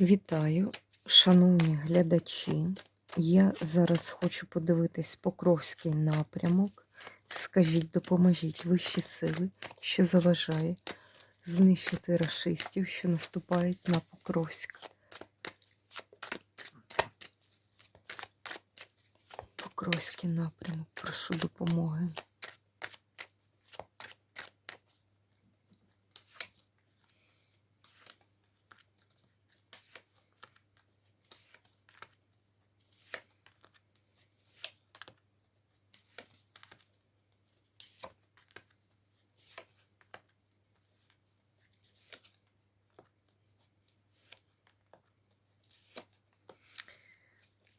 Вітаю, шановні глядачі. Я зараз хочу подивитись Покровський напрямок. Скажіть, допоможіть вищі сили, що заважає знищити рашистів, що наступають на Покровськ. Покровський напрямок, прошу допомоги.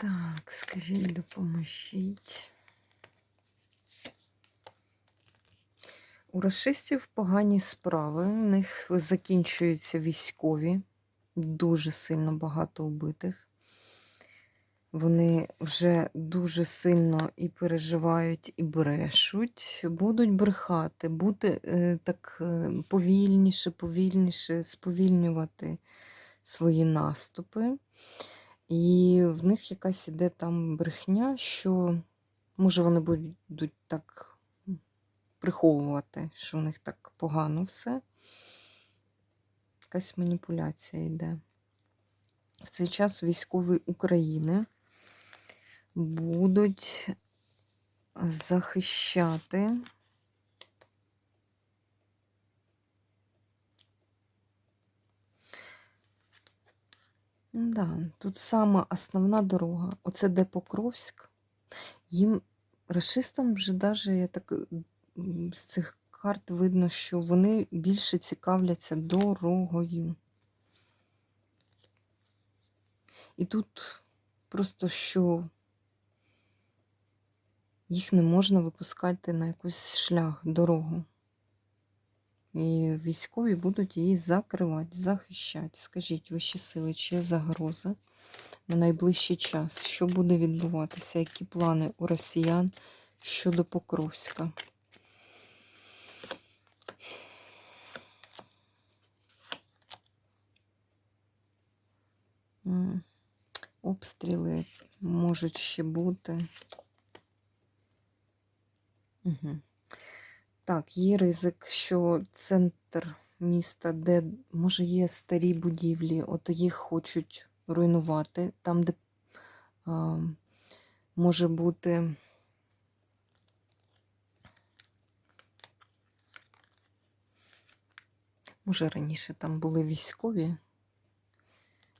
Так, скажіть, допоможіть. У расистів погані справи. У них закінчуються військові, дуже сильно багато убитих. Вони вже дуже сильно і переживають, і брешуть, будуть брехати, бути е, так е, повільніше, повільніше сповільнювати свої наступи. І в них якась іде там брехня, що може вони будуть так приховувати, що в них так погано все. Якась маніпуляція йде. В цей час військові України будуть захищати. Да, тут сама основна дорога. Оце де Покровськ. Їм расистам вже даже я так з цих карт видно, що вони більше цікавляться дорогою. І тут просто що їх не можна випускати на якийсь шлях, дорогу. І військові будуть її закривати, захищати. Скажіть, вищі сили, чи є загроза на найближчий час? Що буде відбуватися? Які плани у росіян щодо Покровська? Обстріли можуть ще бути. Угу. Так, є ризик, що центр міста, де може є старі будівлі, от їх хочуть руйнувати, там, де а, може бути може раніше там були військові,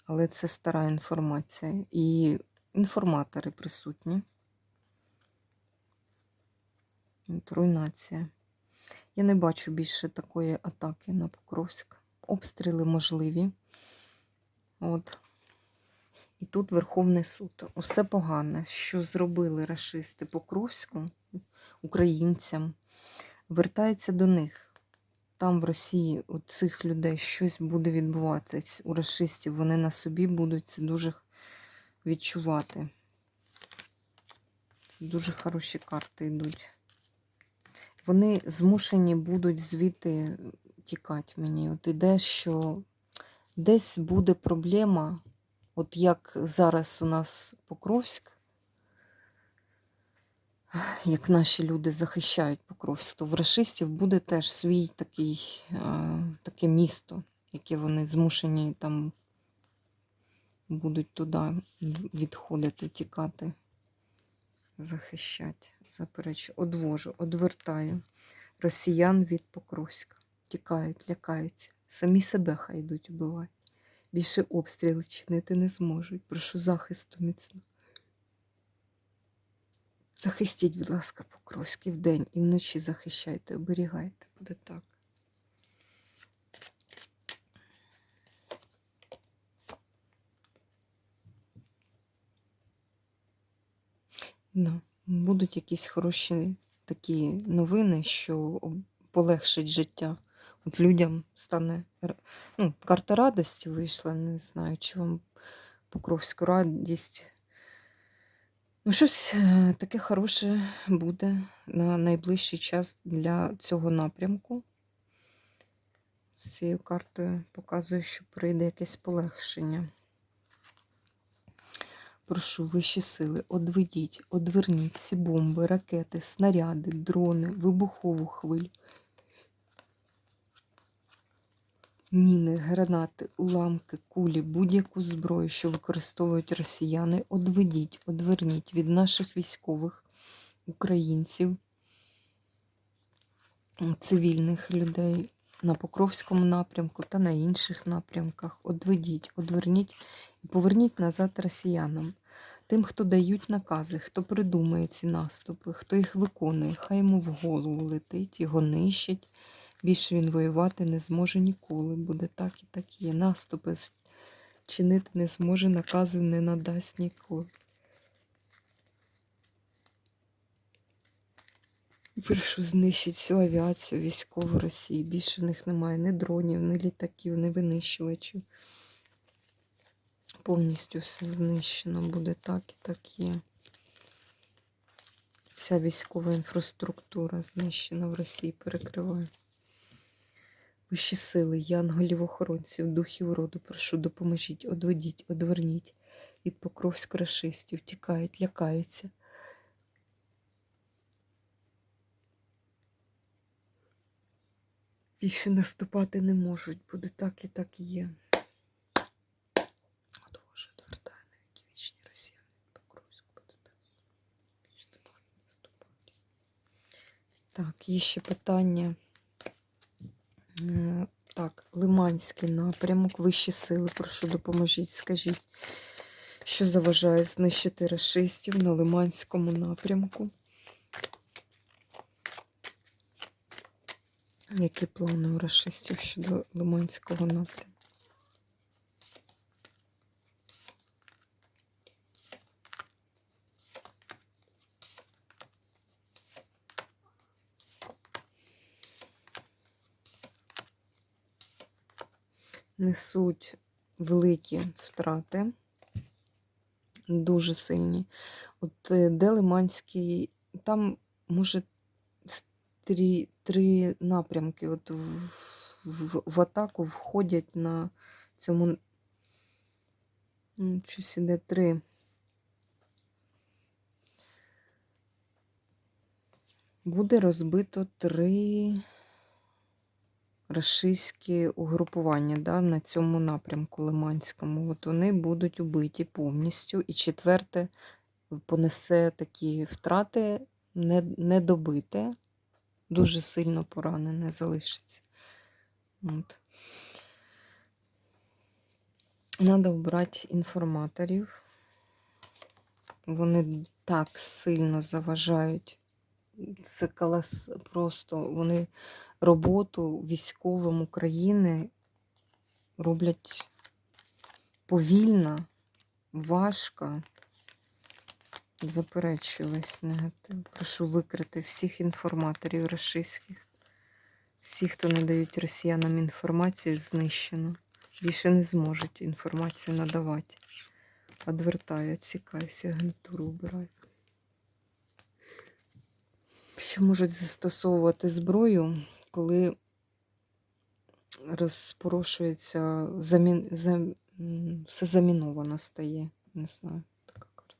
але це стара інформація. І інформатори присутні. От руйнація. Я не бачу більше такої атаки на Покровськ. Обстріли можливі. От. І тут Верховний суд. Усе погане, що зробили рашисти Покровську українцям, вертається до них. Там в Росії у цих людей щось буде відбуватися. У рашистів вони на собі будуть це дуже відчувати. Це дуже хороші карти йдуть. Вони змушені будуть звідти тікати мені. От іде, що десь буде проблема, от як зараз у нас Покровськ, як наші люди захищають Покровськ, то в расистів буде теж свій такий, таке місто, яке вони змушені там будуть туди відходити, тікати, захищати. Заперечу, одвожу, одвертаю росіян від Покровська. Тікають, лякаються. Самі себе хай йдуть убивати. Більше обстріли чинити не зможуть. Прошу захисту міцно. Захистіть, будь ласка, Покровський вдень і вночі захищайте, оберігайте. Буде так. Ну, будуть якісь хороші такі новини, що полегшить життя. От людям стане. Ну, карта радості вийшла, не знаю, чи вам Покровську радість. Ну, щось е, таке хороше буде на найближчий час для цього напрямку. З цією картою показує, що прийде якесь полегшення. Прошу вищі сили, одведіть, одверніть всі бомби, ракети, снаряди, дрони, вибухову хвилю. Міни, гранати, уламки, кулі, будь-яку зброю, що використовують росіяни, одведіть, одверніть від наших військових, українців, цивільних людей на Покровському напрямку та на інших напрямках. Одведіть, одверніть і поверніть назад росіянам. Тим, хто дають накази, хто придумує ці наступи, хто їх виконує, хай йому в голову летить, його нищать. Більше він воювати не зможе ніколи. Буде так і так є. Наступи чинити не зможе, наказу не надасть ніколи. Прошу знищити всю авіацію військову Росії. Більше в них немає ні дронів, ні літаків, ні винищувачів. Повністю все знищено буде так і так є. Вся військова інфраструктура знищена в Росії перекриває. Вищі сили, янголів охоронців, духів роду, прошу, допоможіть, одведіть, одверніть від покровсько рашистів, тікають, лякаються. Більше наступати не можуть, буде так і так є. От Боже, на які вічні росіяни так. Є ще питання. Е, Так, Лиманський напрямок, вищі сили, прошу допоможіть, скажіть, що заважає знищити рашистів на Лиманському напрямку? Які плани у рашистів щодо Лиманського напрямку? Несуть великі втрати, дуже сильні. От е, де Лиманський, там може три, три напрямки от в, в, в атаку входять на цьому. м, Щось іде три. Буде розбито три рашистські угрупування да, на цьому напрямку Лиманському. От вони будуть убиті повністю. І четверте понесе такі втрати, не, недобите, дуже сильно поранене залишиться. От. Надо вбрати інформаторів. Вони так сильно заважають. Це колос... просто вони роботу військовим України роблять повільно, важко. Заперечую весь негатив. Прошу викрити всіх інформаторів рашистських. Всі, хто не дають росіянам інформацію, знищено. Більше не зможуть інформацію надавати. Одвертаю, відсікаю, всю агентуру вбираю. Ще можуть застосовувати зброю, коли розпорошується, замін, зам, все заміновано стає. Не знаю, така карта.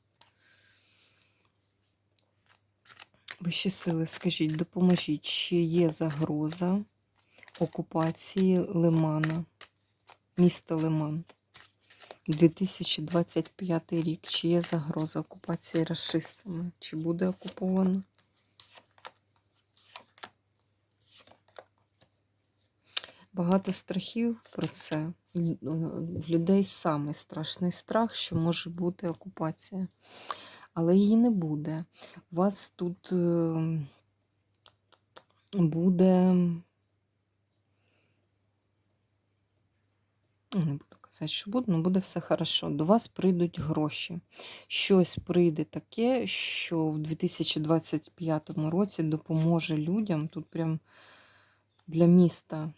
Вищі сили, скажіть, допоможіть, чи є загроза окупації Лимана, міста Лиман. 2025 рік. Чи є загроза окупації расистами? Чи буде окуповано? Багато страхів про це. Лю- е, людей самий страшний страх, що може бути окупація. Але її не буде. У вас тут е, буде. Ну, Не буду казати, що буде, але буде все хорошо. До вас прийдуть гроші. Щось прийде таке, що в 2025 році допоможе людям. Тут прям для міста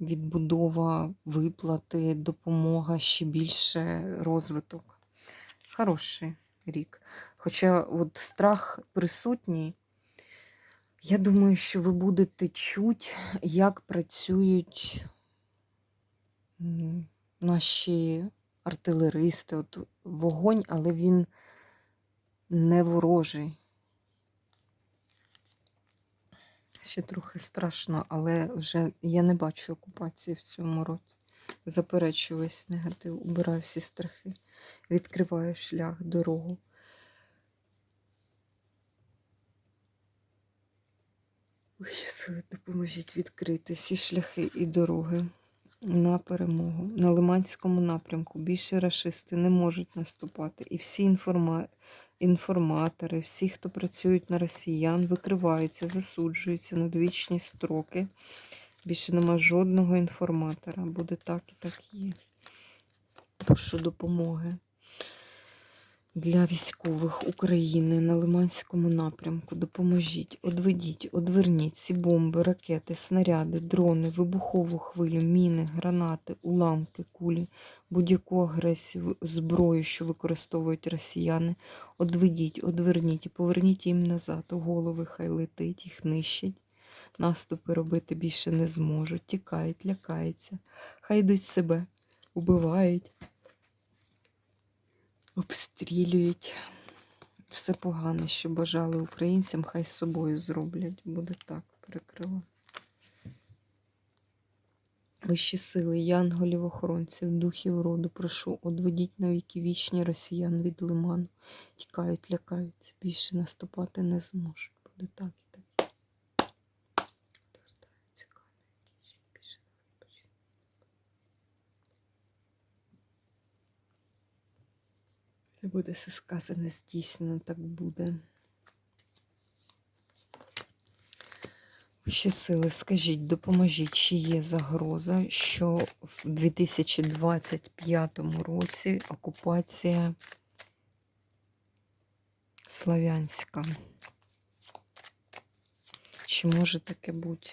відбудова, виплати, допомога, ще більше розвиток. Хороший рік. Хоча от страх присутній, я думаю, що ви будете чути, як працюють наші артилеристи, от вогонь, але він не ворожий. Ще трохи страшно, але вже я не бачу окупації в цьому році. Заперечую весь негатив, убираю всі страхи, відкриваю шлях, дорогу. Сили, допоможіть відкрити всі шляхи і дороги на перемогу. На Лиманському напрямку більше рашисти не можуть наступати. І всі інформа... інформатори, всі, хто працюють на росіян, викриваються, засуджуються на довічні строки. Більше нема жодного інформатора. Буде так і так є. Прошу допомоги для військових України на Лиманському напрямку. Допоможіть, одведіть, одверніть ці бомби, ракети, снаряди, дрони, вибухову хвилю, міни, гранати, уламки, кулі, будь-яку агресію, зброю, що використовують росіяни. Одведіть, одверніть і поверніть їм назад. У голови хай летить, їх нищить. Наступи робити більше не зможуть, тікають, лякаються, хай йдуть себе, убивають обстрілюють. Все погане, що бажали українцям, хай з собою зроблять. Буде так, перекрила. Вищі сили, янголів, охоронців, духів роду, прошу, одведіть на віки вічні росіян від лиману. Тікають, лякаються, більше наступати не зможуть. Буде так і так. Повертаються, кануть, більше не розпочне. Це буде все сказане, здійснено, так буде. Ще сили, скажіть, допоможіть, чи є загроза, що в 2025 році окупація Славянська. Чи може таке бути?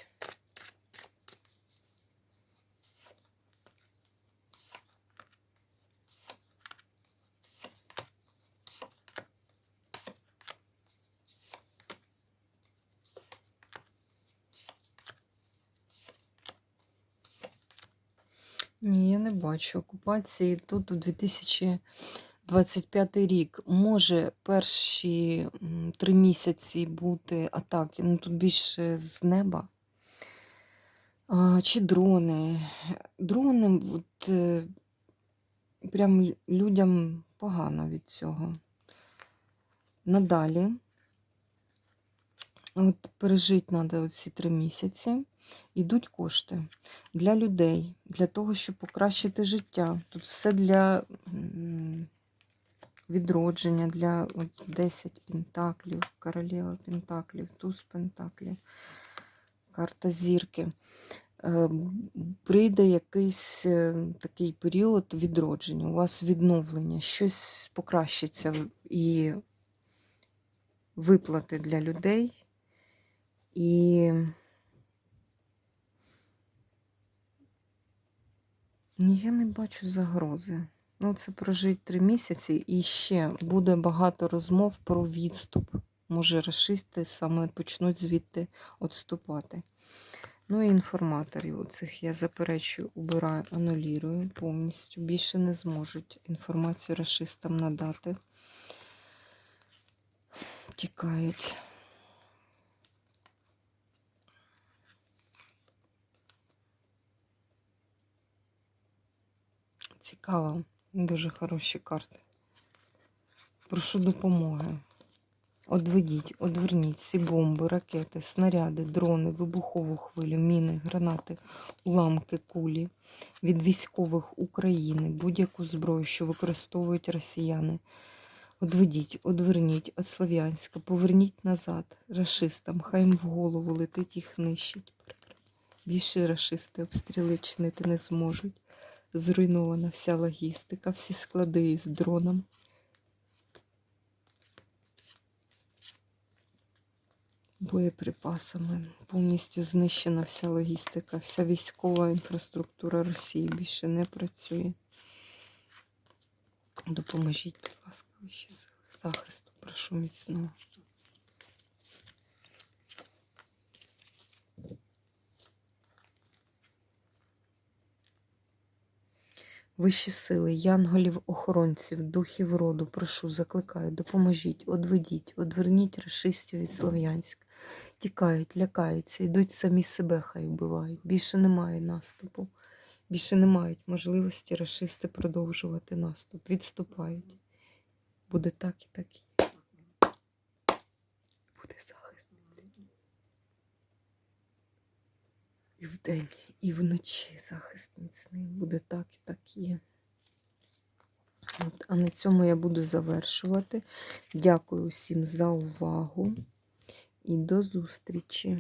Ні, я не бачу окупації. Тут у 2025 рік може перші три місяці бути атаки. Ну тут більше з неба. Чи дрони. Дрони, от, е, прям людям погано від цього. Надалі. От пережити треба ці три місяці. Ідуть кошти для людей, для того, щоб покращити життя. Тут все для відродження, для от, 10 пентаклів, королева пентаклів, туз пентаклів, карта зірки. Е, Прийде якийсь е, такий період відродження, у вас відновлення, щось покращиться і виплати для людей. І я не бачу загрози. Ну, це прожить три місяці, і ще буде багато розмов про відступ. Може, расисти саме почнуть звідти відступати. Ну і інформаторів оцих я заперечую, убираю, анулірую повністю. Більше не зможуть інформацію расистам надати. Тікають. Цікаво, дуже хороші карти. Прошу допомоги. Одведіть, одверніть ці бомби, ракети, снаряди, дрони, вибухову хвилю, міни, гранати, уламки, кулі від військових України, будь-яку зброю, що використовують росіяни. Одведіть, одверніть від Слов'янська, поверніть назад рашистам, хай їм в голову летить їх нищить. Більше рашисти обстріли чинити не зможуть. Зруйнована вся логістика, всі склади з дроном. Боєприпасами. Повністю знищена вся логістика, вся військова інфраструктура Росії більше не працює. Допоможіть, будь ласка, вищі захисту. Прошу міцного. Вищі сили, янголів, охоронців, духів роду, прошу, закликаю, допоможіть, одведіть, одверніть расистів від Слов'янська. Тікають, лякаються, йдуть самі себе, хай вбивають. Більше немає наступу. Більше не мають можливості расисти продовжувати наступ. Відступають. Буде так і так. і. Буде захист. І вдень, і вночі захист міцний. Буде так і так є. От, а на цьому я буду завершувати. Дякую усім за увагу і до зустрічі!